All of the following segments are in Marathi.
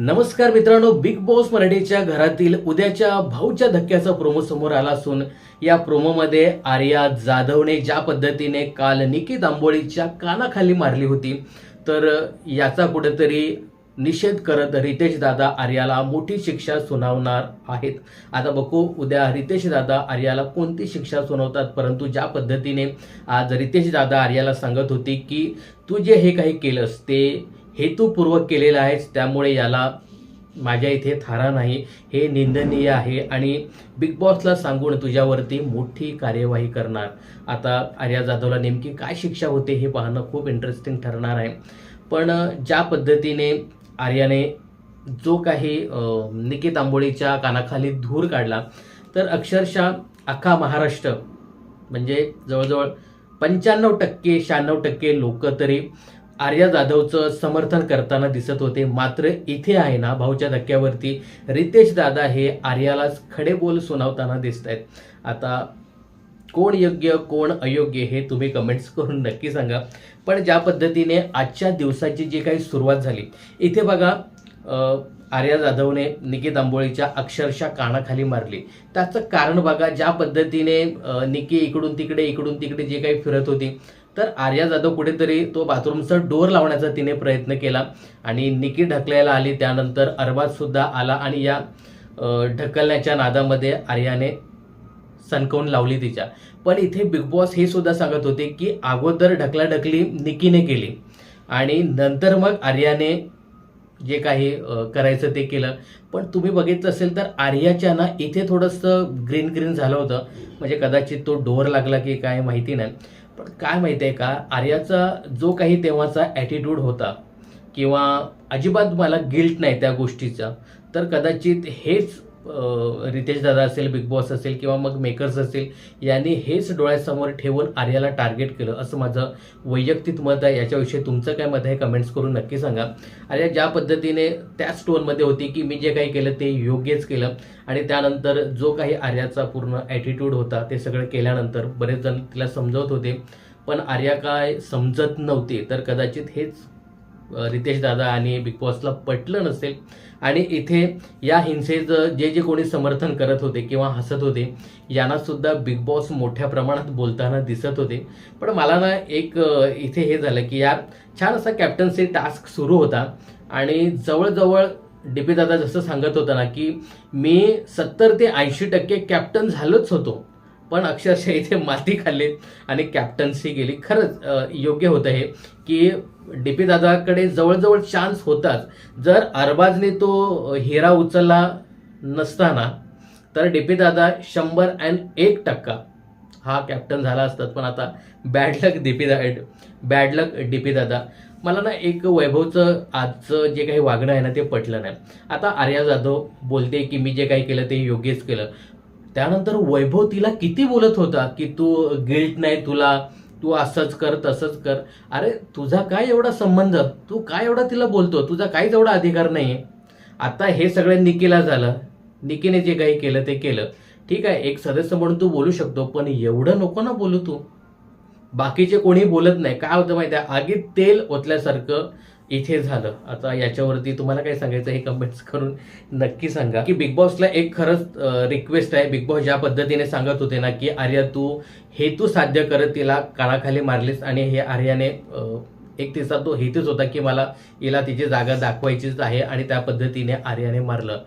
नमस्कार मित्रांनो बिग बॉस मराठीच्या घरातील उद्याच्या भाऊच्या धक्क्याचा प्रोमो समोर आला असून या प्रोमोमध्ये आर्या जाधवने ज्या पद्धतीने काल निकी दांबोळीच्या कानाखाली मारली होती तर याचा कुठेतरी निषेध करत रितेश दादा आर्याला मोठी शिक्षा सुनावणार आहेत. आता बघू उद्या रितेश दादा आर्याला कोणती शिक्षा सुनावतात परंतु ज्या पद्धतीने आज रितेश दादा आर्याला सांगत होती की तू जे हे काही केलंस ते हेतुपूर्वक केलेला आहेस त्यामुळे याला माझ्या इथे थारा नाही. हे निंदनीय आहे आणि बिग बॉसला सांगून तुझ्यावरती मोठी कार्यवाही करणार. आता आर्या जाधवला नेमकी काय शिक्षा होते हे पाहणं खूप इंटरेस्टिंग ठरणार आहे. पण ज्या पद्धतीने आर्याने जो काही निकित आंबोळीच्या कानाखाली धूर काढला तर अक्षरशः अख्खा महाराष्ट्र म्हणजे जवळजवळ पंच्याण्णव टक्के शहाण्णव टक्के लोक तरी आर्या जाधवचं समर्थन करताना दिसत होते. मात्र इथे आहे ना भाऊच्या धक्क्यावरती रितेश दादा हे आर्यालाच खडे बोल सुनावताना दिसत आहेत आता कोण योग्य कोण अयोग्य हे तुम्ही कमेंट्स करून नक्की सांगा. पण ज्या पद्धतीने आजच्या दिवसाची जी काही सुरुवात झाली इथे बघा आर्या जाधवने निकी दांबोळीच्या अक्षरशः कानाखाली मारली. त्याचं कारण बघा ज्या पद्धतीने निकी इकडून तिकडे इकडून तिकडे जे काही फिरत होती तर आर्या जाधव कुठेतरी तो बाथरूमचा डोर लावण्याचा तिने प्रयत्न केला आणि निकी ढकलायला आली. त्यानंतर अरबाज सुद्धा आला आणि या ढकलण्याच्या नादामध्ये आर्याने सणकवून लावली तिच्या. पण इथे बिग बॉस हे सुद्धा सांगत होते की अगोदर ढकलाढकली निकीने केली आणि नंतर मग आर्याने जे काही करायचं ते केलं. पण तुम्ही बघितलं असेल तर आर्याच्या ना इथे थोडंसं ग्रीन ग्रीन झालं होतं. म्हणजे कदाचित तो डोर लागला की काय माहिती नाही. पण काय माहिती आहे का? आर्याचा जो काही तेव्हाचा ॲटिट्यूड होता किंवा अजिबात मला गिल्ट नाही त्या गोष्टीचा तर कदाचित हेच रितेश दादा असेल बिग बॉस असेल किंवा मग मेकर्स असेल यांनी हेच डोळ्यासमोर ठेवून आर्याला टार्गेट केलं. असं माझं वैयक्तिक मत आहे. याच्याविषयी तुमचं काय मत आहे कमेंट्स करून नक्की सांगा. आर्या ज्या पद्धतीने त्याच टोनमध्ये होती की मी जे काही केलं ते योग्यच केलं आणि त्यानंतर जो काही आर्याचा पूर्ण ॲटिट्यूड होता ते सगळं केल्यानंतर बरेच जण तिला समजवत होते. पण आर्या काय समजत नव्हते तर कदाचित हेच रितेश दादा आणि बिग बॉसला पटलं नसेल. आणि इथे या हिंसेचं जे जे कोणी समर्थन करत होते किंवा हसत होते यांना सुद्धा बिग बॉस मोठ्या प्रमाणात बोलताना दिसत होते. पण मला ना एक इथे हे झालं की यार छान असा कॅप्टन्सी टास्क सुरू होता. आणि जवळजवळ डी पी दादा जसं सांगत होता ना की मी सत्तर ते ऐंशी टक्के कॅप्टन झालोच होतो. पण अक्षरशः इथे माती खाल्ली आणि कॅप्टन्सी गेली. खरंच योग्य होतं हे की डी पी दादाकडे जवळजवळ चान्स होताच. जर अरबाजने तो हिरा उचलला नसताना तर डी पी दादा शंभर अँड एक टक्का हा कॅप्टन झाला असतात. पण आता बॅड लक डी पी दा बॅड लक डी पी दादा. मला ना एक वैभवचं आजचं जे काही वागणं आहे ना ते पटलं नाही. आता आर्या जाधव बोलते की मी जे काही केलं ते योग्यच केलं. त्यानंतर वैभव तिला किती बोलत होता की तू गिल्ट नाही तुला तू असंच कर तसंच कर. अरे तुझा काय एवढा संबंध? तू काय एवढा तिला बोलतो? तुझा काहीच एवढा अधिकार नाही आता हे सगळं निकीला झालं. निकीने जे काही केलं ते केलं. ठीक आहे एक सदस्य म्हणून तू बोलू शकतो पण एवढं नको ना बोलू तू. बाकीचे कोणी बोलत नाही. काय होतं माहिती आहे आगीत तेल ओतल्यासारखं इथे झालं. आता याच्यावरती तुम्हाला काय सांगायचं हे कमेंट्स करून नक्की सांगा. की बिग बॉसला एक खरंच रिक्वेस्ट आहे. बिग बॉस ज्या पद्धतीने सांगत होते ना की आर्या तू हेतू साध्य करत तिला कानाखाली मारलीस आणि हे आर्याने एक तिचा तो हेतूच होता की मला हिला तिची जागा दाखवायचीच आहे आणि त्या पद्धतीने आर्याने मारलं.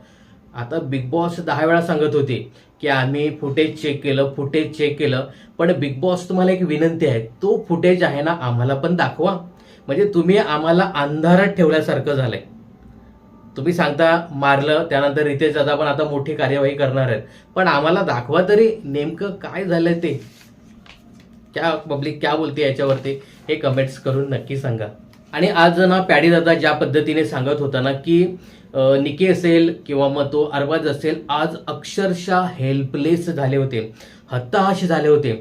आता बिग बॉस दहा वेळा सांगत होते की आम्ही फुटेज चेक केलं फुटेज चेक केलं. पण बिग बॉस तुम्हाला एक विनंती आहे तो फुटेज आहे ना आम्हाला पण दाखवा. म्हणजे तुम्ही आम्हाला अंधारात ठेवल्यासारखं झालंय. तुम्ही सांगता मारलं त्यानंतर रितेश दादा पण आता मोठी कार्यवाही करणार आहेत. पण आम्हाला दाखवा तरी नेमकं काय झालंय ते. क्या पब्लिक क्या बोलते याच्यावरती हे कमेंट्स करून नक्की सांगा. आणि आज ना पॅडी दादा ज्या पद्धतीने सांगत होता ना की निके असेल किंवा मग तो अरबाज असेल आज अक्षरशः हेल्पलेस झाले होते. हताश झाले होते.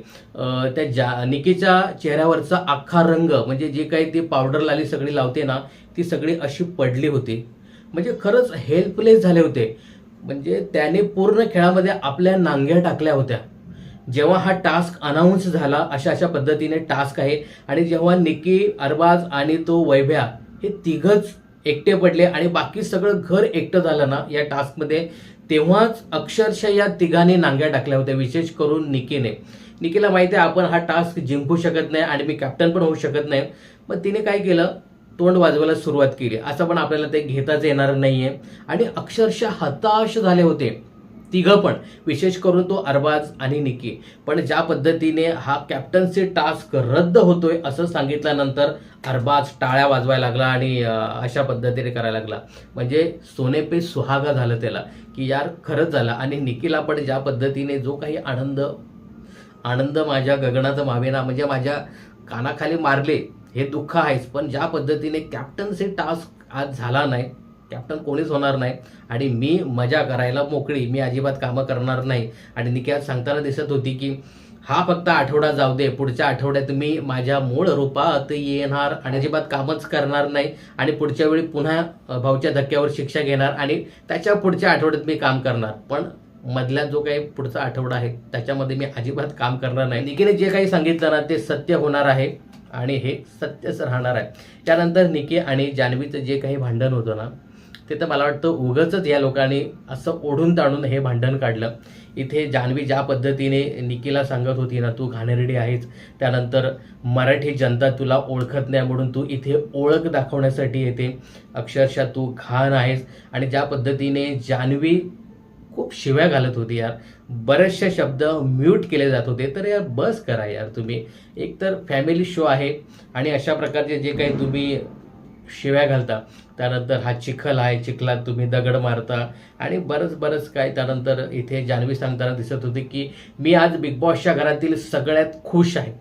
त्या ज्या निकेच्या चेहऱ्यावरचा अख्खा रंग म्हणजे जे काही ती पावडर लाली सगळी लावते ना ती सगळी अशी पडली होती. म्हणजे खरंच हेल्पलेस झाले होते. म्हणजे त्याने पूर्ण खेळामध्ये आपल्या नांग्या टाकल्या होत्या. जेव्हा हा टास्क अनाऊन्स झाला अशा अशा पद्धतीने टास्क आहे. आणि जेव्हा निकी अरबाज आणि तो वैभ्या हे तिघच एकटे पडले आणि बाकी सगळं घर एकटं झालं ना या टास्कमध्ये तेव्हाच अक्षरशः या तिघांनी नांग्या टाकल्या होत्या विशेष करून निकीने. निकीला माहिती आहे आपण हा टास्क जिंकू शकत नाही आणि मी कॅप्टन पण होऊ शकत नाही. मग तिने काय केलं? तोंड वाजवायला सुरुवात केली. असं पण आपल्याला ते घेताच येणार नाहीये. आणि अक्षरशः हताश झाले होते. तिघं पण. विशेष करून तो अरबाज आणि निकी. पण ज्या पद्धतीने हा कॅप्टन्सी टास्क रद्द होतोय असं सांगितल्यानंतर अरबाज टाळ्या वाजवायला लागला आणि अशा पद्धतीने करायला लागला. म्हणजे सोनेपे सुहागा झालं त्याला. की यार खरंच झालं. आणि निकीला पण ज्या पद्धतीने जो काही आनंद आनंद माझ्या गगनाचा मावेना म्हणजे माझ्या कानाखाली मारले हे दुःख आहेच. पण ज्या पद्धतीने कॅप्टन्सी टास्क आज झाला नाही कॅप्टन कोणीच होणार नाही आणि मी मजा करायला मोकळी मी अजिबात कामं करणार नाही. आणि निकी आज सांगताना दिसत होती की हा फक्त आठवडा जाऊ दे पुढच्या आठवड्यात मी माझ्या मूळ रूपात येणार आणि अजिबात कामच करणार नाही आणि पुढच्या वेळी पुन्हा भाऊच्या धक्क्यावर शिक्षा घेणार आणि त्याच्या पुढच्या आठवड्यात मी काम करणार. पण मधला जो काही पुढचा आठवडा आहे त्याच्यामध्ये मी अजिबात काम करणार नाही. निकीने जे काही सांगितलं ना ते सत्य होणार आहे आणि हे सत्यच राहणार आहे. त्यानंतर निकी आणि जान्हवीचं जे काही भांडण होतं ना ते तर मला वाटतं उगच या लोकांनी असं ओढून ताणून हे भांडण काढलं. इथे जान्हवी ज्या पद्धतीने निकीला सांगत होती ना तू घाणेरडी आहेस. त्यानंतर मराठी जनता तुला ओळखत नाही म्हणून तू इथे ओळख दाखवण्यासाठी येते. अक्षरशः तू घाण आहेस. आणि ज्या पद्धतीने जान्हवी खूप शिव्या घालत होती यार. बरेचसे शब्द म्यूट केले जात होते. तर यार बस करा यार तुम्ही. एक तर फॅमिली शो आहे. आणि अशा प्रकारचे जे काही तुम्ही शिव्या घालता. त्यानंतर हा चिखल आहे चिखलात तुम्ही दगड मारता. आणि बरंच बरंच काय त्यानंतर इथे जान्हवी सांगताना दिसत होती की मी आज बिग बॉसच्या घरातील सगळ्यात खुश आहे.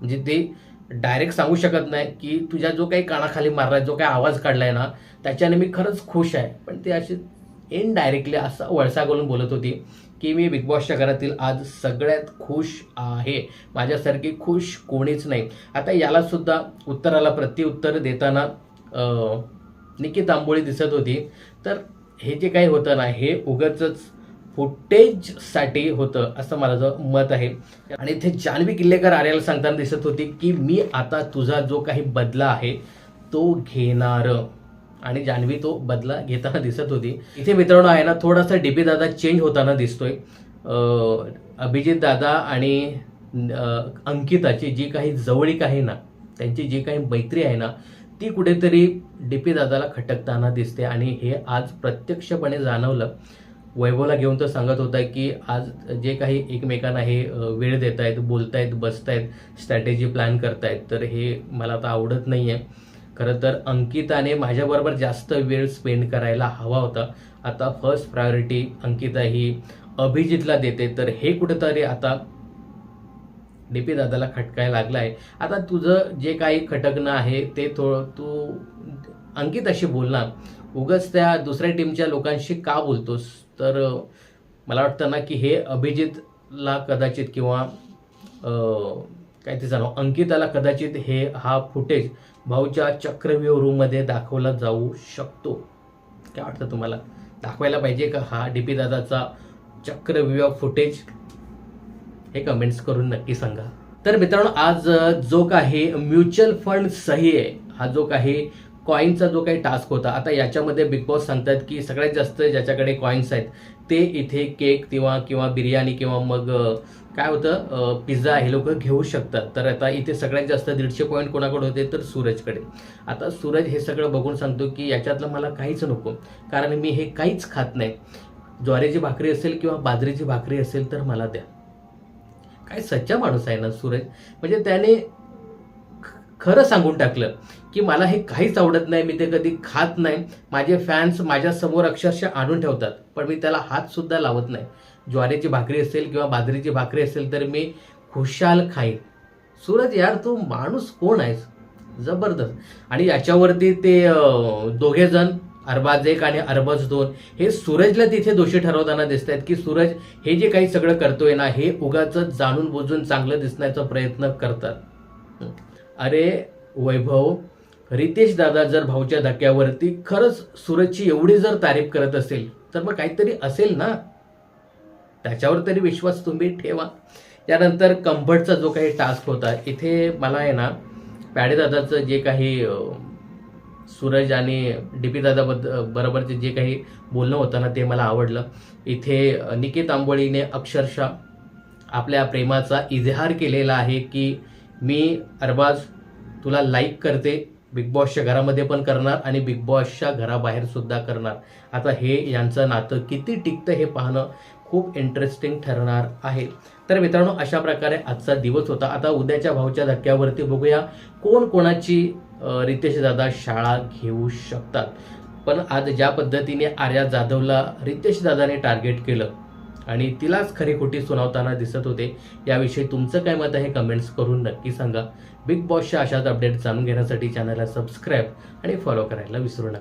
म्हणजे ते डायरेक्ट सांगू शकत नाही की तुझ्या जो काही कानाखाली मारलाय जो काही आवाज काढलाय ना त्याच्याने मी खरंच खुश आहे. पण ते असे इनडायरेक्टली असं वळसा करून बोलत होती की मी बिग बॉसच्या घरातील आज सगळ्यात खुश आहे. माझ्यासारखी खुश कोणीच नाही. आता यालासुद्धा उत्तराला प्रत्युत्तर देताना अं, निकी तांबोळी दिसत होती. तर हे जे काही होतं ना हे उगच फुटेजसाठी होतं असं माझं मत आहे. आणि इथे जान्हवी किल्लेकर आर्याला सांगताना दिसत होती की मी आता तुझा जो काही बदला आहे तो घेणार. आणि जान्हवी तो बदला घेताना दिसत होती. इथे मित्रांनो आहे ना थोडासा डीपी दादा चेंज होताना दिसतोय. अभिजित दादा आणि अंकिताची जी काही जवळीक आहे ना त्यांची जी काही मैत्री आहे ना ती कुठेतरी डीपी दादाला खटकताना दिसते. आणि हे आज प्रत्यक्षपणे जाणवलं. वैभवला घेऊन तर सांगत होता की आज जे काही एकमेकांना हे वेळ देत आहेत बोलतायत बसतायत स्ट्रॅटेजी प्लॅन करतायत तर हे मला आता आवडत नाही आहे खरं तर अंकिताने माझ्याबरोबर जास्त वेळ स्पेंड करायला हवा होता. आता फर्स्ट प्रायोरिटी अंकिता ही अभिजितला देते. तर हे कुठंतरी आता डीपी दादाला खटकायला लागला आहे आता तुझं जे काही खटकणं आहे ते थोडं तू अंकिताशी बोलणार. उगाच त्या दुसऱ्या टीमच्या लोकांशी का बोलतोस? तर मला वाटतं ना की हे अभिजितला कदाचित किंवा काय ते सांगू अंकिताला कदाचित हे हा फुटेज भाऊच्या चक्रव्यूह रूममध्ये दाखवला जाऊ शकतो. काय वाटतं तुम्हाला? दाखवायला पाहिजे का हा डी पी दादाचा चक्रव्यूह फुटेज हे कमेंट्स करून नक्की सांगा. तर मित्रांनो आज जो काही म्युच्युअल फंड सही आहे हा जो काही कॉईनचा जो काही टास्क होता आता याच्यामध्ये बिग बॉस सांगतात की सगळ्यात जास्त ज्याच्याकडे कॉईन्स आहेत ते इथे केक किंवा किंवा बिर्याणी किंवा मग काय होतं पिझ्झा हे लोक घेऊ शकतात. तर आता इथे सगळ्यात जास्त दीडशे पॉईंट कोणाकडे होते तर सूरजकडे. आता सूरज हे सगळं बघून सांगतो की याच्यातलं मला काहीच नको कारण मी हे काहीच खात नाही. ज्वारीची भाकरी असेल किंवा बाजरीची भाकरी असेल तर मला द्या. काय सच्चा माणूस आहे ना सूरज? म्हणजे त्याने खरं सांगून टाकलं की मला हे काहीच आवडत नाही मी ते कधी खात नाही. माझे फॅन्स माझ्यासमोर अक्षरशः आणून ठेवतात पण मी त्याला हातसुद्धा लावत नाही. ज्वारीची भाकरी असेल किंवा बाजरीची भाकरी असेल तर मी खुशाल खाईन. सूरज यार तू माणूस कोण आहेस? जबरदस्त. आणि याच्यावरती ते दोघे जण अरबाज एक आणि अरबाज दोन हे सूरजला तिथे दोषी ठरवताना दिसत आहेत की सूरज हे जे काही सगळं करतोय ना हे उगाच जाणून बुजून चांगलं दिसण्याचा प्रयत्न करतात. अरे वैभव रितेश दादा जर भाऊच्या धक्क्यावरती खरंच सूरजची एवढी जर तारीफ करत असेल तर मग काहीतरी असेल ना? त्याच्यावर तरी विश्वास तुम्ही ठेवा. त्यानंतर कम्फर्टचा जो काही टास्क होता इथे मला आहे ना पॅडेदादाचं जे काही सूरज आणि डी पी दादाबद्द बरोबरचे जे काही बोलणं होतं ना ते मला आवडलं. इथे निकेत निकित आंबोळीने अक्षरशः आपल्या प्रेमाचा इजहार केलेला आहे की मी अरबाज तुला लाईक करते बिग बॉसच्या घरामध्ये पण करणार आणि बिग बॉसच्या घराबाहेर सुद्धा करणार. आता हे यांचं नातं किती टिकतं हे पाहणं खूप इंटरेस्टिंग ठरणार आहे. तर मित्रांनो अशा प्रकारे आजचा दिवस होता. आता उद्याच्या भाऊच्या धक्क्यावरती बघूया कोण कोणाची रितेश दादा शाळा घेऊ शकतात. पण आज ज्या पद्धतीने आर्या जाधवला रितेश दादाने टार्गेट केलं आणि तिलाच खरी खोटी सुनावताना दिसत होते. याविषयी तुमचं काय मत आहे कमेंट्स करून नक्की सांगा. बिग बॉसच्या अशाच अपडेट जाणून घेण्यासाठी चॅनलला सबस्क्राईब आणि फॉलो करायला विसरू नका.